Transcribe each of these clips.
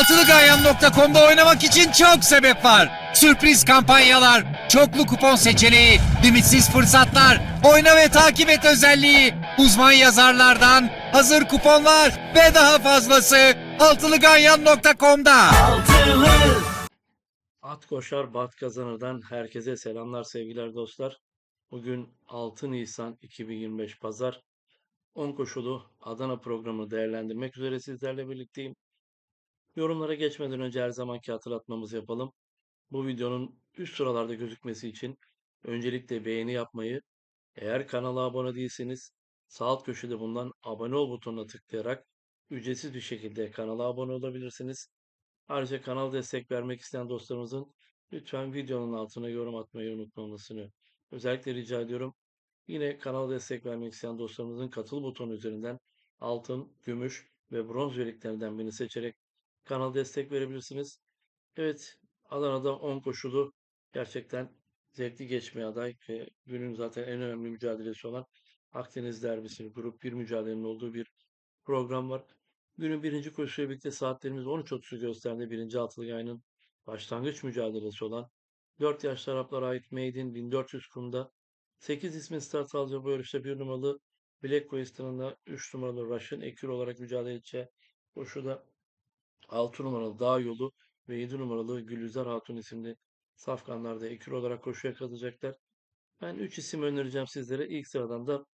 Altılıganyan.com'da oynamak için çok sebep var. Sürpriz kampanyalar, çoklu kupon seçeneği, limitsiz fırsatlar, oyna ve takip et özelliği, uzman yazarlardan hazır kuponlar ve daha fazlası Altılıganyan.com'da. At koşar bat kazanırdan herkese selamlar sevgiler dostlar. Bugün 6 Nisan 2025 Pazar 10 koşulu Adana programını değerlendirmek üzere sizlerle birlikteyim. Yorumlara geçmeden önce her zamanki hatırlatmamızı yapalım. Bu videonun üst sıralarda gözükmesi için öncelikle beğeni yapmayı, eğer kanala abone değilseniz sağ alt köşede bulunan abone ol butonuna tıklayarak ücretsiz bir şekilde kanala abone olabilirsiniz. Ayrıca kanal destek vermek isteyen dostlarımızın lütfen videonun altına yorum atmayı unutmamasını özellikle rica ediyorum. Yine kanala destek vermek isteyen dostlarımızın katıl butonu üzerinden altın, gümüş ve bronz üyeliklerinden birini seçerek kanala destek verebilirsiniz. Evet, Adana'da 10 koşulu gerçekten zevkli geçmeye aday ve günün zaten en önemli mücadelesi olan Akdeniz Derbisi Grup 1 mücadelenin olduğu bir program var. Günün birinci koşuyla birlikte saatlerimiz 13.30'u gösterdi. Birinci altılı yayının başlangıç mücadelesi olan 4 yaşlı Araplara ait Maiden 1400 kumda 8 ismin start alacağı bu yarışta 1 numaralı Black Quest'ın 3 numaralı Russian Ekür olarak mücadele edeceği koşuda 6 numaralı Dağ Yolu ve 7 numaralı Gülüzar Hatun isimli safkanlarda Ekür olarak koşuya katılacaklar. Ben 3 isim önereceğim sizlere. İlk sıradan da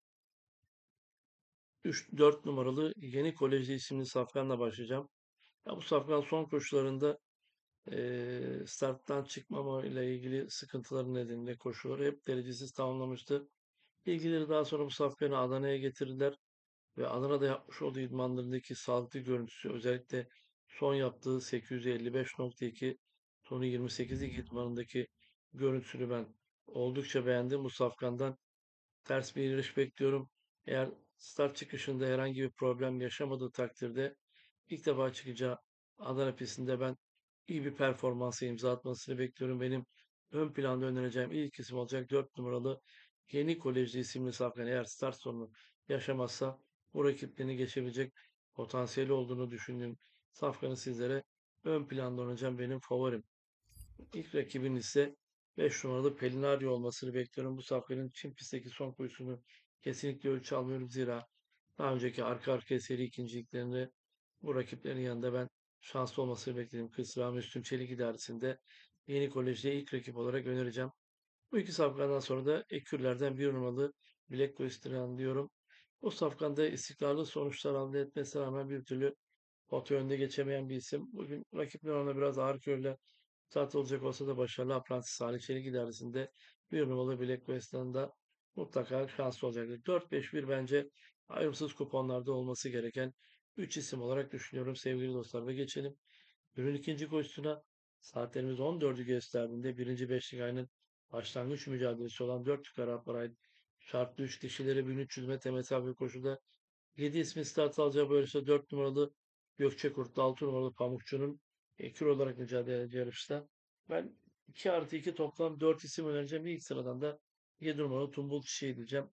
3-4 numaralı Yeni Kolejli isimli safkanla başlayacağım. Ya bu safkan son koşularında eee, starttan çıkmama ile ilgili sıkıntıları nedeniyle koşuları hep derecesiz tamamlamıştı. İlgileri daha sonra bu safkanı Adana'ya getirdiler ve Adana'da yapmış olduğu idmanlarındaki sağlıklı görüntüsü özellikle son yaptığı 855.2 sonu 28'lik idmanındaki görüntüsünü ben oldukça beğendim. Bu safkandan ters bir yarış bekliyorum. Eğer start çıkışında herhangi bir problem yaşamadığı takdirde ilk defa çıkacağı Adana pistinde ben iyi bir performansa imza atmasını bekliyorum. Benim ön planda önereceğim ilk isim olacak 4 numaralı Yeni Kolejli isimli safkan eğer start sorunu yaşamazsa bu rakiplerini geçebilecek potansiyeli olduğunu düşündüğüm safkanı sizlere ön planda oynayacağım benim favorim. İlk rakibin ise 5 numaralı Pelinario olmasını bekliyorum. Bu safkanın Çin pistteki son koşusunu kesinlikle ölçü almıyorum zira daha önceki arka arkaya seri ikinciliklerinde bu rakiplerin yanında ben şanslı olmasını bekledim. Kısra Müslüm Çelik idaresinde yeni kolejde ilk rakip olarak önereceğim. Bu iki safkandan sonra da ekürlerden bir numaralı Black Western diyorum. Bu safkanda istikrarlı sonuçlar elde etmesine rağmen bir türlü potu önde geçemeyen bir isim. Bugün rakipler ona biraz ağır körle start olacak olsa da başarılı apprentice Salih Çelik idaresinde bir numaralı Black Western'da mutlaka şanslı olacaktır. 4-5-1 bence ayrımsız kuponlarda olması gereken 3 isim olarak düşünüyorum sevgili dostlar ve geçelim. Ürün ikinci koşusuna saatlerimiz 14'ü gösterdiğinde birinci beşlik ayının başlangıç mücadelesi olan 4 yukarı Araplara ait şartlı 3 kişilere 1300 metre mesafe koşuda 7 ismi start alacağı yarışta 4 numaralı Gökçe Kurtlu 6 numaralı Pamukçu'nun ekür olarak mücadele edeceği yarışta. Ben 2 artı 2 toplam 4 isim önereceğim. İlk sıradan da 7 numaralı Tumbul Çiçeği diyeceğim.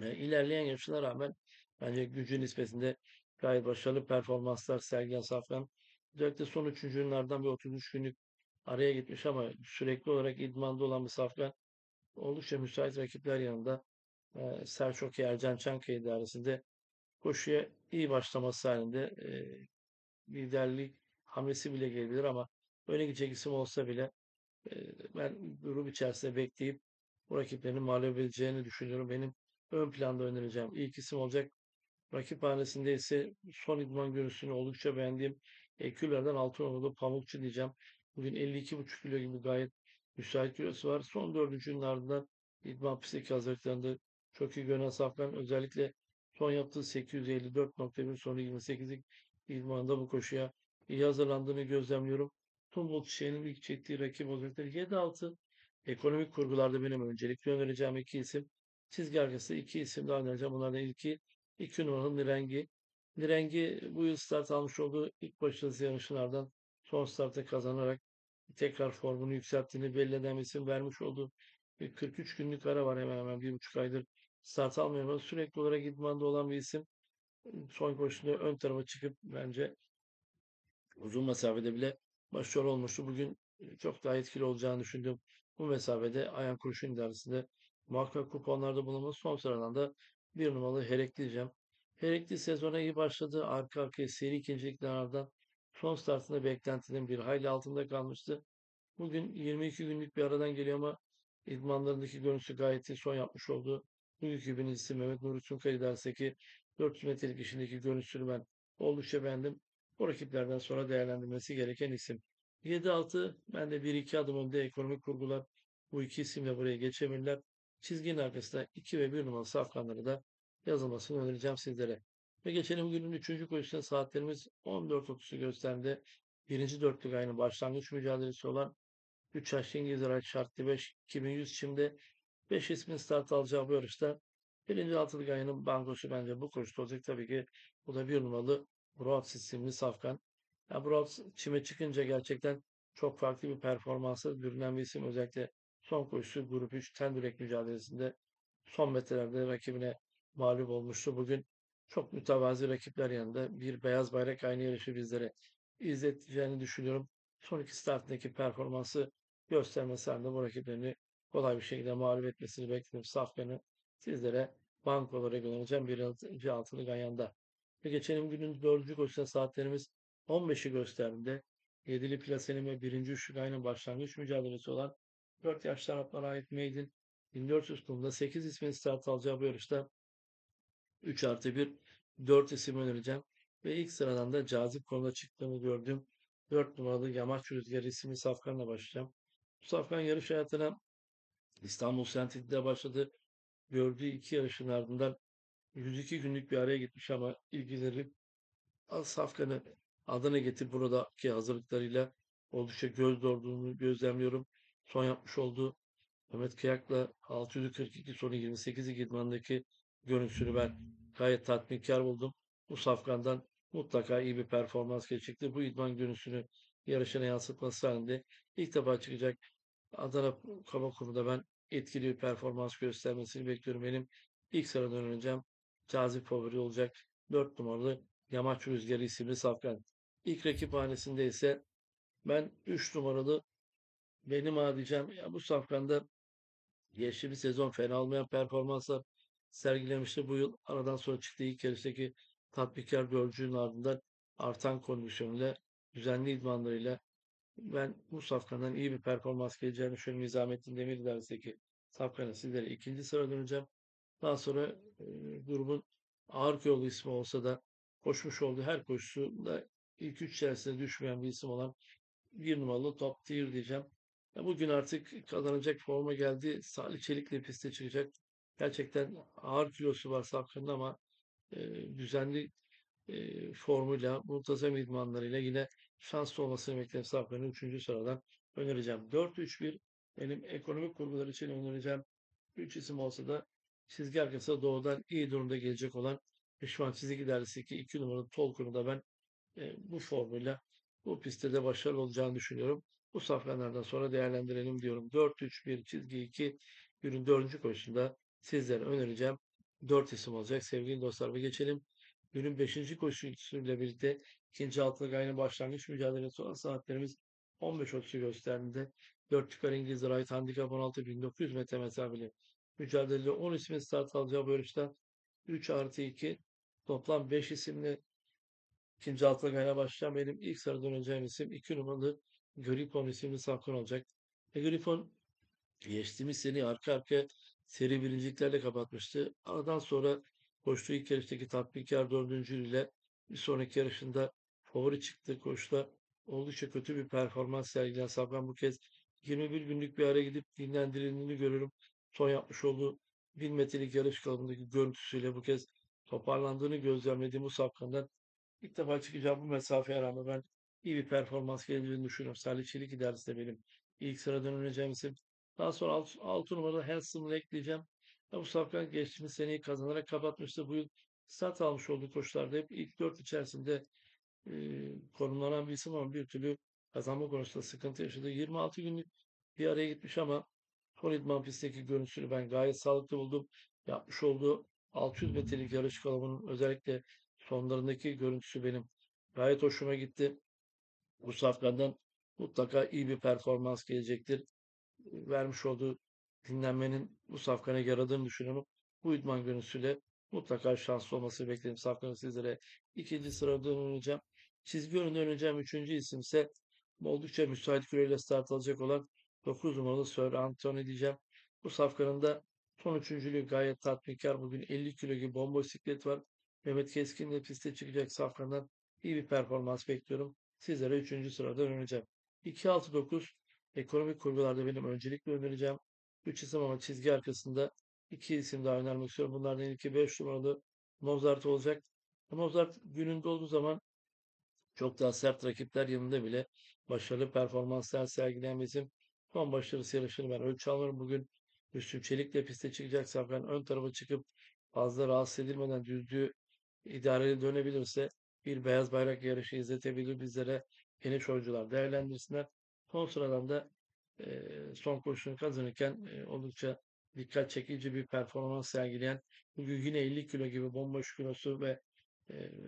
E, ilerleyen yarışına rağmen bence gücü nispetinde gayet başarılı performanslar sergileyen Safkan. Özellikle son üçüncülerden bir 33 günlük araya gitmiş ama sürekli olarak idmanda olan bir Safkan. Oldukça müsait rakipler yanında e, Selçuk Ercan Çankaya idaresinde koşuya iyi başlaması halinde e, liderlik hamlesi bile gelebilir ama öne gidecek isim olsa bile e, ben grup içerisinde bekleyip bu rakiplerini mağlup edeceğini düşünüyorum. Benim ön planda önereceğim ilk isim olacak. Rakip hanesinde ise son idman görüntüsünü oldukça beğendiğim Eküler'den altın numaralı Pamukçu diyeceğim. Bugün 52,5 kilo gibi gayet müsait kilosu var. Son dördüncünün ardından idman pistteki hazırlıklarında çok iyi görünen Safkan özellikle son yaptığı 854.1 sonu 28'lik idmanda bu koşuya iyi hazırlandığını gözlemliyorum. Tumbul Çiçeği'nin ilk çektiği rakip olacaktır. 7-6 ekonomik kurgularda benim öncelikle önereceğim iki isim. Çizgi arkası iki isim daha önereceğim. Bunlardan ilki 2 numaralı Nirengi. Nirengi bu yıl start almış olduğu ilk başarılı yarışlardan son startta kazanarak tekrar formunu yükselttiğini belli eden isim vermiş bir 43 günlük ara var hemen hemen bir buçuk aydır start almıyor ama sürekli olarak idmanda olan bir isim. Son koşusunda ön tarafa çıkıp bence uzun mesafede bile başarılı olmuştu. Bugün e, çok daha etkili olacağını düşündüm. Bu mesafede Ayhan Kurşun idaresinde muhakkak kuponlarda bulunması son sıradan da bir numaralı Herekli diyeceğim. Herekli sezona iyi başladı. Arka arkaya seri ikincilikten ardından son startında beklentinin bir hayli altında kalmıştı. Bugün 22 günlük bir aradan geliyor ama idmanlarındaki görüntüsü gayet iyi. Son yapmış olduğu bugünkü birincisi Mehmet Nuri Çunkaya idaresindeki 400 metrelik işindeki görüntüsünü ben oldukça beğendim. Bu rakiplerden sonra değerlendirmesi gereken isim. 7-6 ben de 1-2 adım önde ekonomik kurgular bu iki isimle buraya geçebilirler. Çizginin arkasında 2 ve 1 numaralı safkanları da yazılmasını önereceğim sizlere. Ve geçelim günün 3. koşusuna saatlerimiz 14.30'u gösterdi. Birinci dörtlük aynı başlangıç mücadelesi olan 3 yaş İngiliz araç şartlı 5 2100 çimde 5 ismin start alacağı bu yarışta birinci altılık ayının bankosu bence bu koşuda olacak. Tabii ki bu da bir numaralı Broad isimli safkan. Ya Broad çime çıkınca gerçekten çok farklı bir performansa bürünen bir isim. Özellikle son koşusu Grup 3 Tendürek mücadelesinde son metrelerde rakibine mağlup olmuştu. Bugün çok mütevazi rakipler yanında bir beyaz bayrak aynı yarışı bizlere izleteceğini düşünüyorum. Son iki startındaki performansı göstermesi halinde bu rakiplerini kolay bir şekilde mağlup etmesini bekliyorum. Safkan'ı sizlere bank olarak önereceğim birinci altılı Ganyan'da. Ve geçelim günün dördüncü koşusuna saatlerimiz 15'i gösterdiğinde yedili plasenin ve birinci üçlük aynı başlangıç mücadelesi olan 4 yaş taraflara ait Maiden 1400 kumda 8 ismin start alacağı bu yarışta 3 artı 1 4 isim önereceğim. Ve ilk sıradan da cazip konuda çıktığını gördüm. 4 numaralı Yamaç Rüzgarı isimli safkanla başlayacağım. Bu safkan yarış hayatına İstanbul Sentik'te başladı. Gördüğü iki yarışın ardından 102 günlük bir araya gitmiş ama ilgileri Safkan'ı Adana getirip buradaki hazırlıklarıyla oldukça göz doğurduğunu gözlemliyorum. Son yapmış olduğu Mehmet Kıyak'la 642 sonu 28 idmandaki görüntüsünü ben gayet tatminkar buldum. Bu safkandan mutlaka iyi bir performans geçecektir. Bu idman görüntüsünü yarışına yansıtması halinde ilk defa çıkacak Adana Kaba Kuru'da ben etkili bir performans göstermesini bekliyorum. Benim ilk sıradan önereceğim cazip favori olacak 4 numaralı Yamaç Rüzgarı isimli safkan. İlk rakip hanesinde ise ben 3 numaralı benim diyeceğim. Ya bu safkanda geçtiğimiz sezon fena olmayan performanslar sergilemişti. Bu yıl aradan sonra çıktığı ilk yarıştaki tatmikkar golcünün ardından artan kondisyonuyla düzenli idmanlarıyla ben bu safkandan iyi bir performans geleceğini düşünüyorum. Nizamettin Demir idaresindeki safkanı sizlere ikinci sıra döneceğim. Daha sonra e, grubun ağır yolu ismi olsa da koşmuş olduğu her koşusunda ilk üç içerisinde düşmeyen bir isim olan bir numaralı top tier diyeceğim. Ya bugün artık kazanacak forma geldi. Salih Çelik'le piste çıkacak. Gerçekten ağır kilosu var Safkan'ın ama e, düzenli e, formuyla, muntazam idmanlarıyla yine şanslı olmasını bekleyen Safkan'ı 3. sıradan önereceğim. 4-3-1 benim ekonomik kurgular için önereceğim 3 isim olsa da çizgi arkasında doğudan iyi durumda gelecek olan Pişman Çizgi idaresindeki 2 numaralı Tolkun'u da ben e, bu formuyla bu pistte de başarılı olacağını düşünüyorum. Bu safkanlardan sonra değerlendirelim diyorum. 4-3-1 çizgi 2 günün 4. koşusunda sizlere önereceğim. 4 isim olacak sevgili dostlar ve geçelim. Günün 5. koşusuyla birlikte ikinci altılık aynı başlangıç mücadelesi olan saatlerimiz 15.30'u gösterdiğinde 4 çıkar İngiliz Right Handicap 16 1900 metre mesafeli mücadelede 10 ismin start alacağı yarışta 3 artı 2 toplam 5 isimli ikinci altılık ayına başlayan benim ilk sıra döneceğim isim 2 numaralı Grifon isimli safkan olacak. E, Grifon geçtiğimiz sene arka arkaya seri birinciliklerle kapatmıştı. Aradan sonra koştuğu ilk yarıştaki tatminkar dördüncülüğüyle bir sonraki yarışında favori çıktı koşuda oldukça kötü bir performans sergileyen Safkan bu kez 21 günlük bir araya gidip dinlendirildiğini görüyorum. Son yapmış olduğu 1000 metrelik yarış kalıbındaki görüntüsüyle bu kez toparlandığını gözlemlediğim bu Safkan'dan ilk defa çıkacağım bu mesafeye rağmen ben iyi bir performans geleceğini düşünüyorum. Salih Çelik idaresi de benim ilk sıradan öneceğim isim. Daha sonra 6, 6 numarada Handsom'ı ekleyeceğim. Bu Safkan geçtiğimiz seneyi kazanarak kapatmıştı. Bu yıl start almış olduğu koşularda hep ilk 4 içerisinde e, konumlanan bir isim ama bir türlü kazanma konusunda sıkıntı yaşadı. 26 günlük bir araya gitmiş ama son idman pistteki görüntüsünü ben gayet sağlıklı buldum. Yapmış olduğu 600 metrelik yarış kalıbının özellikle sonlarındaki görüntüsü benim gayet hoşuma gitti. Bu safkandan mutlaka iyi bir performans gelecektir. Vermiş olduğu dinlenmenin bu safkana yaradığını düşünüyorum. Bu idman görüntüsüyle mutlaka şanslı olması bekledim. Safkanı sizlere ikinci sırada oynayacağım. Çizgi önünde oynayacağım üçüncü isim ise oldukça müsait küreyle start alacak olan 9 numaralı Sir Anthony diyeceğim. Bu safkanın da son üçüncülüğü gayet tatminkar. Bugün 50 kilo gibi bomba bisiklet var. Mehmet Keskin de piste çıkacak safkandan iyi bir performans bekliyorum. Sizlere üçüncü sırada önereceğim. 2-6-9 ekonomik kurgularda benim öncelikle önereceğim. 3 isim ama çizgi arkasında iki isim daha önermek istiyorum. Bunlardan ilki 5 numaralı Mozart olacak. Mozart gününde olduğu zaman çok daha sert rakipler yanında bile başarılı performanslar sergileyen bir isim. Son başarısı yarışını ben ölçü alırım. Bugün Müslüm Çelik'le piste çıkacak Safkan ön tarafa çıkıp fazla rahatsız edilmeden düzlüğü idareli dönebilirse bir beyaz bayrak yarışı izletebilir bizlere geniş oyuncular değerlendirsinler. Son sıradan da son koşusunu kazanırken oldukça dikkat çekici bir performans sergileyen bugün yine 50 kilo gibi bomboş kilosu ve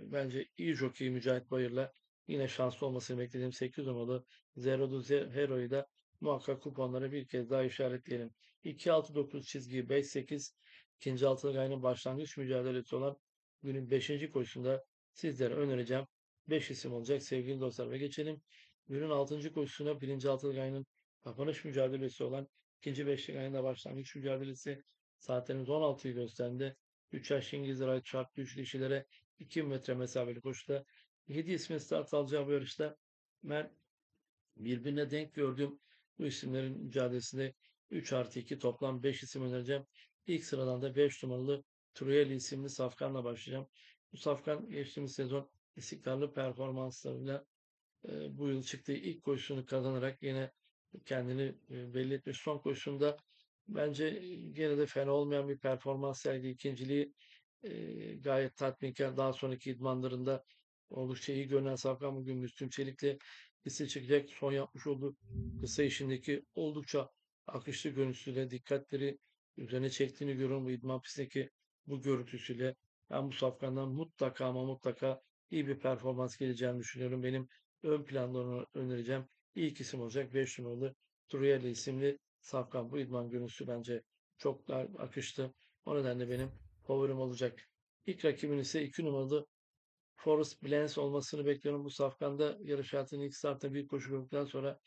bence iyi jockey Mücahit Bayır'la yine şanslı olmasını beklediğim 8 numaralı Zero Hero'yu da muhakkak kuponlara bir kez daha işaretleyelim. 2-6-9 çizgi 5-8 ikinci altılı gayrının başlangıç mücadelesi olan günün 5. koşusunda sizlere önereceğim 5 isim olacak sevgili dostlar ve geçelim. Günün 6. koşusuna 1. altılı gayrının kapanış mücadelesi olan ikinci beşlik ayında başlangıç mücadelesi saatlerimiz 16'yı gösterdi. 3 yaş İngiliz Ray çarptı 3 dişilere 2 metre mesafeli koşuda 7 ismin start alacağı bu yarışta ben birbirine denk gördüğüm bu isimlerin mücadelesinde 3 artı 2 toplam 5 isim önereceğim. İlk sıradan da 5 numaralı Truyeli isimli Safkan'la başlayacağım. Bu Safkan geçtiğimiz sezon istikrarlı performanslarıyla e, bu yıl çıktığı ilk koşusunu kazanarak yine kendini e, belli etmiş. Son koşusunda bence e, gene de fena olmayan bir performans sergiledi. İkinciliği e, gayet tatminkar. Daha sonraki idmanlarında oldukça iyi görünen Safkan bugün Müslüm Çelik'le liste çıkacak. Son yapmış olduğu kısa işindeki oldukça akışlı görüntüsüyle dikkatleri üzerine çektiğini görüyorum. Bu idman pistindeki bu görüntüsüyle ben bu safkandan mutlaka ama mutlaka iyi bir performans geleceğini düşünüyorum. Benim ön planda onu önereceğim. İlk isim olacak 5 numaralı Truyelli isimli safkan. Bu idman görüntüsü bence çok daha akıştı. O nedenle benim favorim olacak. İlk rakibin ise 2 numaralı Forrest Blens olmasını bekliyorum. Bu safkanda yarış hayatının ilk startta bir koşu gördükten sonra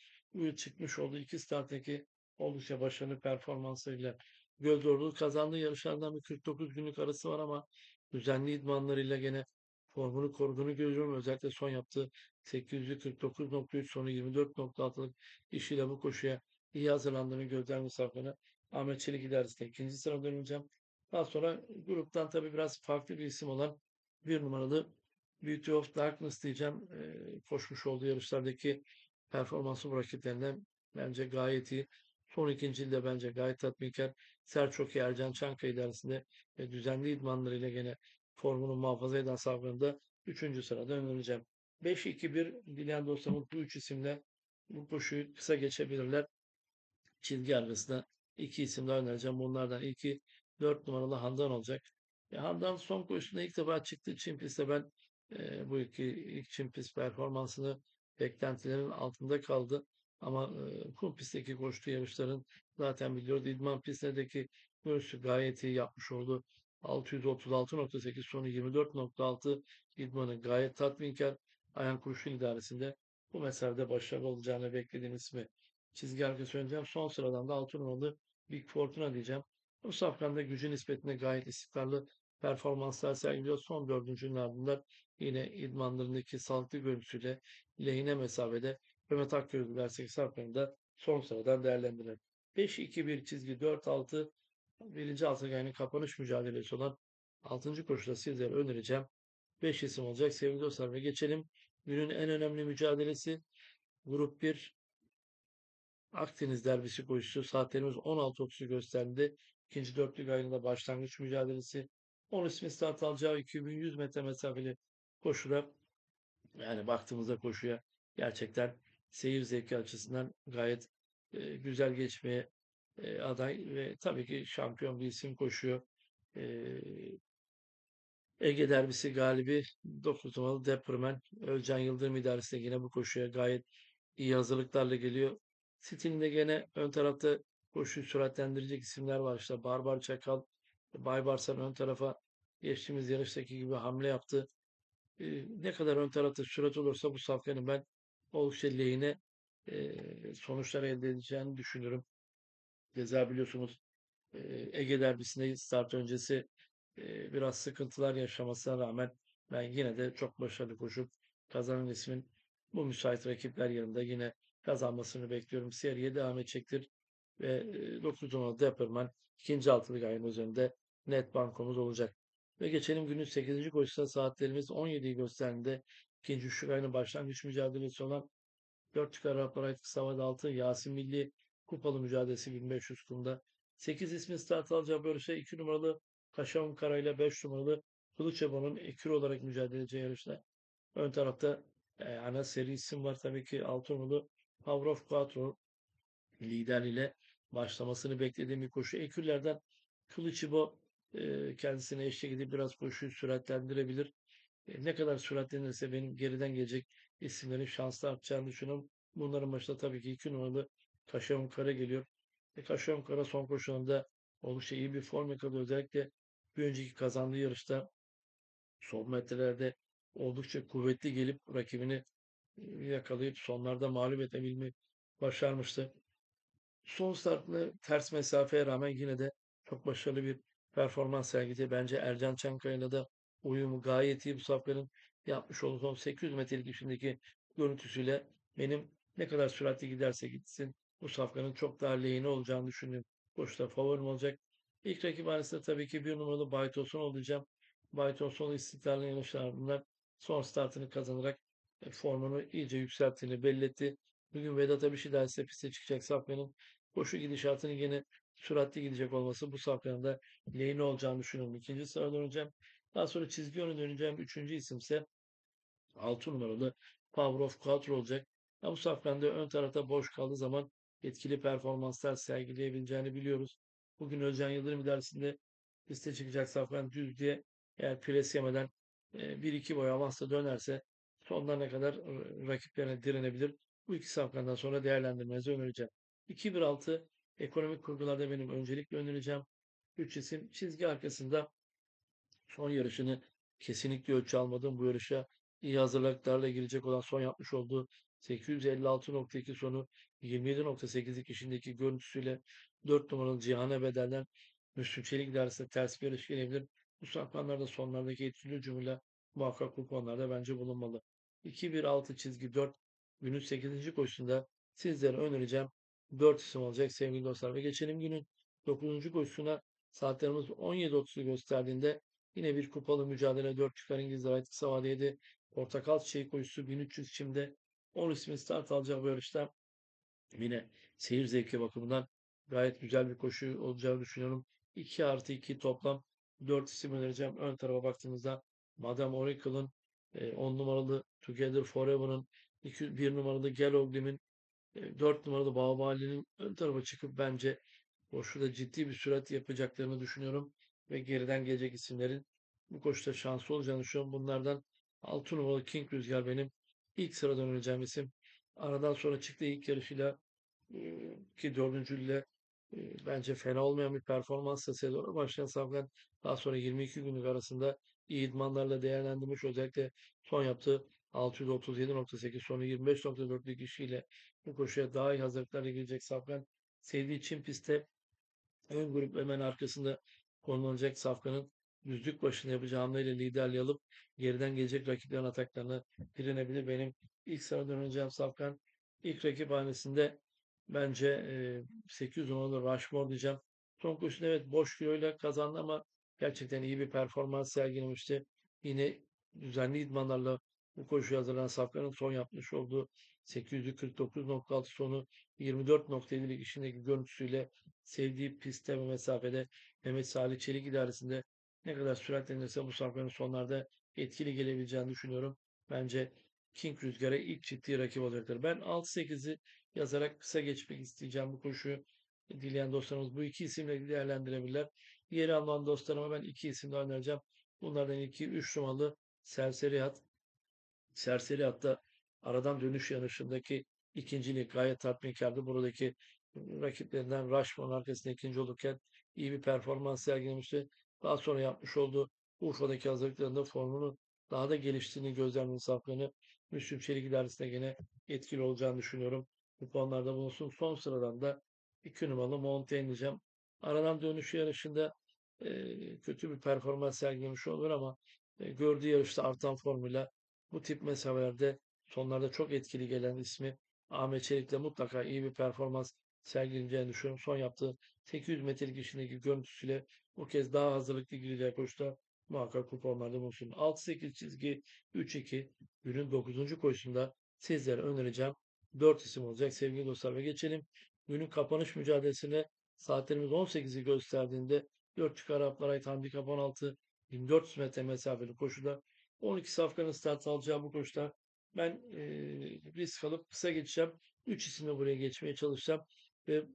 çıkmış olduğu iki starttaki oldukça başarılı performanslarıyla göz ordu kazandığı yarışlardan bir 49 günlük arası var ama düzenli idmanlarıyla gene formunu koruduğunu görüyorum. Özellikle son yaptığı 849.3 sonu 24.6'lık işiyle bu koşuya iyi hazırlandığını gözlemli safhana Ahmet Çelik idaresinde ikinci sırada döneceğim. Daha sonra gruptan tabii biraz farklı bir isim olan bir numaralı Beauty of Darkness diyeceğim. Ee, koşmuş olduğu yarışlardaki performansı bu rakiplerinden bence gayet iyi. Son ikincilde bence gayet tatminkar. Selçuk Ercan Çankaya idaresinde ve düzenli idmanlarıyla gene formunu muhafaza eden saflarında 3. sırada önereceğim. 5-2-1 dileyen dostlarımız bu üç isimle bu koşuyu kısa geçebilirler. Çizgi arkasında iki isim daha önereceğim. Bunlardan ilki 4 numaralı Handan olacak. E, Handan son koşusunda ilk defa çıktığı Çin pistte ben e, bu iki ilk Çin pist performansını beklentilerin altında kaldı. Ama e, kum pistteki koştuğu yarışların zaten biliyordu. İdman pistindeki görüşü gayet iyi yapmış oldu. 636.8 sonu 24.6 idmanı gayet tatminkar. Ayhan Kurşun idaresinde bu mesafede başarılı olacağını beklediğim ismi çizgi arkası öneceğim. Son sıradan da 6 numaralı Big Fortuna diyeceğim. Bu safkanda gücü nispetinde gayet istikrarlı performanslar sergiliyor. Son dördüncünün ardından yine idmanlarındaki sağlıklı görüntüsüyle lehine mesafede Mehmet Akgöz dersek saflarında son sıradan değerlendirelim. 5-2-1 çizgi 4-6 birinci altı kapanış mücadelesi olan 6. koşuda sizlere önereceğim. 5 isim olacak sevgili dostlar ve geçelim. Günün en önemli mücadelesi grup 1 Akdeniz derbisi koşusu. Saatlerimiz 16.30'u gösterdi. İkinci dörtlük ayında başlangıç mücadelesi. 10 ismi start alacağı 2100 metre mesafeli koşuda yani baktığımızda koşuya gerçekten seyir zevki açısından gayet e, güzel geçmeye e, aday ve tabii ki şampiyon bir isim koşuyor. E, Ege derbisi galibi 9 numaralı Depperman. Özcan Yıldırım idaresinde yine bu koşuya gayet iyi hazırlıklarla geliyor. Stilinde gene ön tarafta koşuyu süratlendirecek isimler var. İşte Barbar Çakal, Baybarsan ön tarafa geçtiğimiz yarıştaki gibi hamle yaptı. Ne kadar ön tarafta sürat olursa bu safkanın ben oldukça lehine e, sonuçlar elde edeceğini düşünüyorum. Keza biliyorsunuz e, Ege derbisinde start öncesi biraz sıkıntılar yaşamasına rağmen ben yine de çok başarılı koşup kazanan ismin bu müsait rakipler yanında yine kazanmasını bekliyorum. Seriye devam edecektir ve e, 9 numaralı Depperman ikinci altılık ayın üzerinde net bankomuz olacak. Ve geçelim günün 8. koşusuna saatlerimiz 17'yi gösterdiğinde ikinci üçlük ayının başlangıç mücadelesi olan 4 çıkar kısa havada altı Yasin Milli kupalı mücadelesi 1500 kumda. 8 ismin start alacağı bölüşe 2 numaralı Kaşam Kara ile 5 numaralı Kılıç Ebon'un ekür olarak mücadele edeceği yarışta. Ön tarafta e, ana seri isim var tabii ki 6 numaralı of Quattro lider ile başlamasını beklediğim bir koşu. Ekürlerden Kılıç İbo e, kendisine eşlik edip biraz koşuyu süratlendirebilir. E, ne kadar süratlenirse benim geriden gelecek isimlerin şanslı artacağını düşünüyorum. Bunların başında tabii ki 2 numaralı Kaşam Kara geliyor. E, Kaşam Kara son koşularında oldukça iyi bir form yakaladı. Özellikle bir önceki kazandığı yarışta son metrelerde oldukça kuvvetli gelip rakibini yakalayıp sonlarda mağlup edebilmeyi başarmıştı. Son startında ters mesafeye rağmen yine de çok başarılı bir performans sergiledi. Bence Ercan Çankaya'yla da uyumu gayet iyi bu safların yapmış olduğu son 800 metrelik içindeki görüntüsüyle benim ne kadar süratli giderse gitsin bu safkanın çok daha lehine olacağını düşünüyorum. Koşuda favorim olacak. İlk rakip arasında tabii ki bir numaralı Baytosun olacağım. Baytosun istikrarlı yarışlarında son startını kazanarak e, formunu iyice yükselttiğini belli etti. Bugün Vedat'a bir şey derse piste çıkacak Safkan'ın koşu gidişatının yine süratli gidecek olması bu Safkan'ın da lehine olacağını düşünüyorum. İkinci sırada döneceğim. Daha sonra çizgi yöne döneceğim. Üçüncü isimse 6 numaralı Power of Quattro olacak. Ya bu safkanda ön tarafta boş kaldığı zaman etkili performanslar sergileyebileceğini biliyoruz. Bugün Özcan Yıldırım idaresinde piste çıkacak safkan düz diye eğer pres yemeden 1-2 boy avansla dönerse sonlarına kadar e, rakiplerine direnebilir. Bu iki safkandan sonra değerlendirmenizi önereceğim. 2-1-6 ekonomik kurgularda benim öncelikle önereceğim. 3 isim çizgi arkasında son yarışını kesinlikle ölçü almadım. Bu yarışa iyi hazırlıklarla girecek olan son yapmış olduğu 856.2 sonu 27.8'lik işindeki görüntüsüyle 4 numaralı Cihan'a bedelden Müslüm Çelik dersinde ters bir yarış gelebilir. Bu safkanlarda sonlardaki etkili hücumuyla muhakkak kuponlarda bence bulunmalı. 2-1-6 çizgi 4 günün 8. koşusunda sizlere önereceğim 4 isim olacak sevgili dostlar. Ve geçelim günün 9. koşusuna saatlerimiz 17.30'u gösterdiğinde yine bir kupalı mücadele 4 çıkar İngiliz Right kısa vadeydi. Portakal çiçeği koşusu 1300 çimde 10 ismin start alacağı bu yarışta yine seyir zevki bakımından gayet güzel bir koşu olacağını düşünüyorum. 2 artı 2 toplam 4 isim önereceğim. Ön tarafa baktığımızda Madame Oracle'ın 10 numaralı Together Forever'ın 1 numaralı Galloglim'in 4 numaralı Bağbali'nin ön tarafa çıkıp bence koşuda ciddi bir sürat yapacaklarını düşünüyorum. Ve geriden gelecek isimlerin bu koşuda şanslı olacağını düşünüyorum. Bunlardan 6 numaralı King Rüzgar benim ilk sıradan önereceğim isim. Aradan sonra çıktığı ilk yarışıyla ki bence fena olmayan bir performansla sezona başlayan Safkan daha sonra 22 günlük arasında iyi idmanlarla değerlendirmiş. Özellikle son yaptığı 637.8 sonu 25.4'lük işiyle bu koşuya daha iyi hazırlıklarla girecek Safkan. Sevdiği Çin pistte ön grup hemen arkasında konulacak Safkan'ın düzlük başında yapacağı hamleyle liderliği alıp geriden gelecek rakiplerin ataklarına direnebilir. Benim ilk sıradan öneceğim Safkan ilk rakip hanesinde bence e, 800 numaralı Rushmore diyeceğim. Son koşuda evet boş kiloyla kazandı ama gerçekten iyi bir performans sergilemişti. Yine düzenli idmanlarla bu koşuya hazırlanan Safkan'ın son yapmış olduğu 849.6 sonu 24.7'lik işindeki görüntüsüyle sevdiği pistte ve mesafede Mehmet Salih Çelik idaresinde ne kadar süratlenirse bu Safkan'ın sonlarda etkili gelebileceğini düşünüyorum. Bence King Rüzgar'a ilk ciddi rakip olacaktır. Ben 6-8'i yazarak kısa geçmek isteyeceğim bu koşuyu. Dileyen dostlarımız bu iki isimle değerlendirebilirler. Yeri alan dostlarıma ben iki isimle önereceğim. Bunlardan ilki 3 numaralı Serseri At. Serseri At'ta aradan dönüş yarışındaki ikincilik gayet tatminkardı. Buradaki rakiplerinden Rushman arkasında ikinci olurken iyi bir performans sergilemişti. Daha sonra yapmış olduğu Urfa'daki hazırlıklarında formunu daha da geliştiğini gözlemledim saflarını. Müslüm Çelik idaresinde gene etkili olacağını düşünüyorum. Bu puanlarda bulunsun. Son sıradan da 2 numaralı Montaigne diyeceğim. Aradan dönüş yarışında e, kötü bir performans sergilemiş olur ama e, gördüğü yarışta artan formuyla bu tip mesafelerde sonlarda çok etkili gelen ismi Ahmet Çelik'le mutlaka iyi bir performans sergileyeceğini düşünüyorum. Son yaptığı 800 metrelik işindeki görüntüsüyle bu kez daha hazırlıklı gireceği koşuda muhakkak kuponlarda bulunsun. 6-8 çizgi 3-2 günün 9. koşusunda sizlere önereceğim 4 isim olacak sevgili dostlar ve geçelim günün kapanış mücadelesine saatlerimiz 18'i gösterdiğinde 4 çıkar Araplara ait handikap 16 1400 metre mesafeli koşuda 12 safkanın start alacağı bu koşuda ben e, risk alıp kısa geçeceğim. 3 isimle buraya geçmeye çalışacağım ve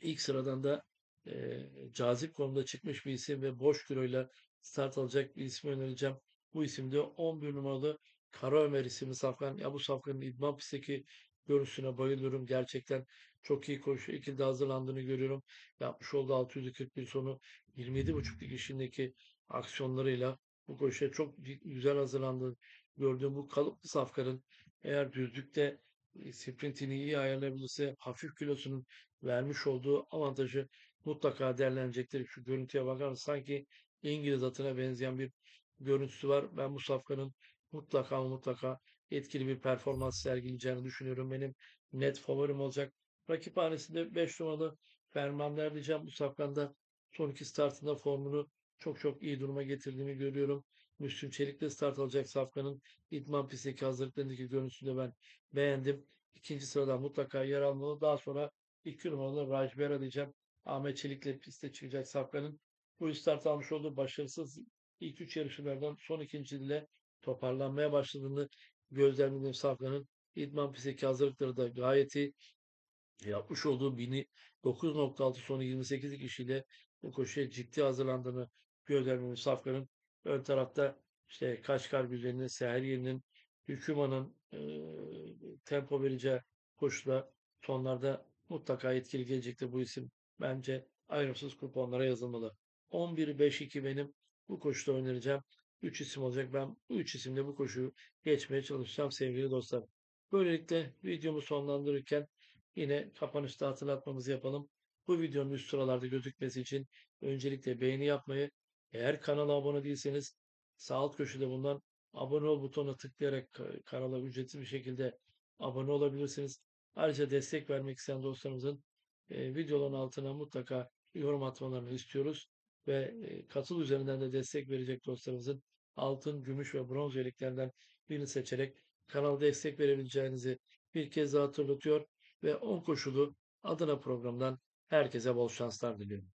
ilk sıradan da e, cazip konumda çıkmış bir isim ve boş kiloyla start alacak bir ismi önereceğim. Bu isim de 11 numaralı Kara Ömer isimli safkan. Ya bu safkanın idman pistteki görüntüsüne bayılıyorum. Gerçekten çok iyi koşuyor. İkilde hazırlandığını görüyorum. Yapmış olduğu 641 sonu 27.5'lik işindeki aksiyonlarıyla bu koşuya çok güzel hazırlandığını gördüğüm bu kalıplı safkanın eğer düzlükte e, sprintini iyi ayarlayabilirse hafif kilosunun vermiş olduğu avantajı mutlaka değerlenecektir. Şu görüntüye bakar sanki İngiliz atına benzeyen bir görüntüsü var. Ben bu safkanın mutlaka mutlaka etkili bir performans sergileyeceğini düşünüyorum. Benim net favorim olacak. Rakip hanesinde 5 numaralı Fermanler diyeceğim. Bu safkanda son iki startında formunu çok çok iyi duruma getirdiğini görüyorum. Müslüm Çelik'le start alacak safkanın idman pistteki hazırlıklarındaki görüntüsünü de ben beğendim. İkinci sırada mutlaka yer almalı. Daha sonra iki numaralı Rajbera diyeceğim. Ahmet Çelik'le piste çıkacak safkanın bu start almış olduğu başarısız ilk üç yarışlardan son ikinciliğe toparlanmaya başladığını gözlemlediğim Safkan'ın idman pistteki hazırlıkları da gayet iyi. Yapmış olduğu bini 9.6 sonu 28'lik işiyle bu koşuya ciddi hazırlandığını gözlemledim Safkan'ın. Ön tarafta işte Kaşkar Güzeli'nin, Seher Yeri'nin, Hüküman'ın e, tempo vereceği koşuda sonlarda mutlaka etkili gelecektir bu isim. Bence ayrımsız kuponlara yazılmalı. 11-5-2 benim bu koşuda önereceğim. 3 isim olacak. Ben bu 3 isimle bu koşuyu geçmeye çalışacağım sevgili dostlar. Böylelikle videomu sonlandırırken yine kapanışta hatırlatmamızı yapalım. Bu videonun üst sıralarda gözükmesi için öncelikle beğeni yapmayı, eğer kanala abone değilseniz sağ alt köşede bulunan abone ol butonuna tıklayarak ka- kanala ücretsiz bir şekilde abone olabilirsiniz. Ayrıca destek vermek isteyen dostlarımızın e, videoların altına mutlaka yorum atmalarını istiyoruz ve e, katıl üzerinden de destek verecek dostlarımızın altın, gümüş ve bronz üyeliklerden birini seçerek kanala destek verebileceğinizi bir kez daha hatırlatıyor ve 10 koşulu Adana programından herkese bol şanslar diliyorum.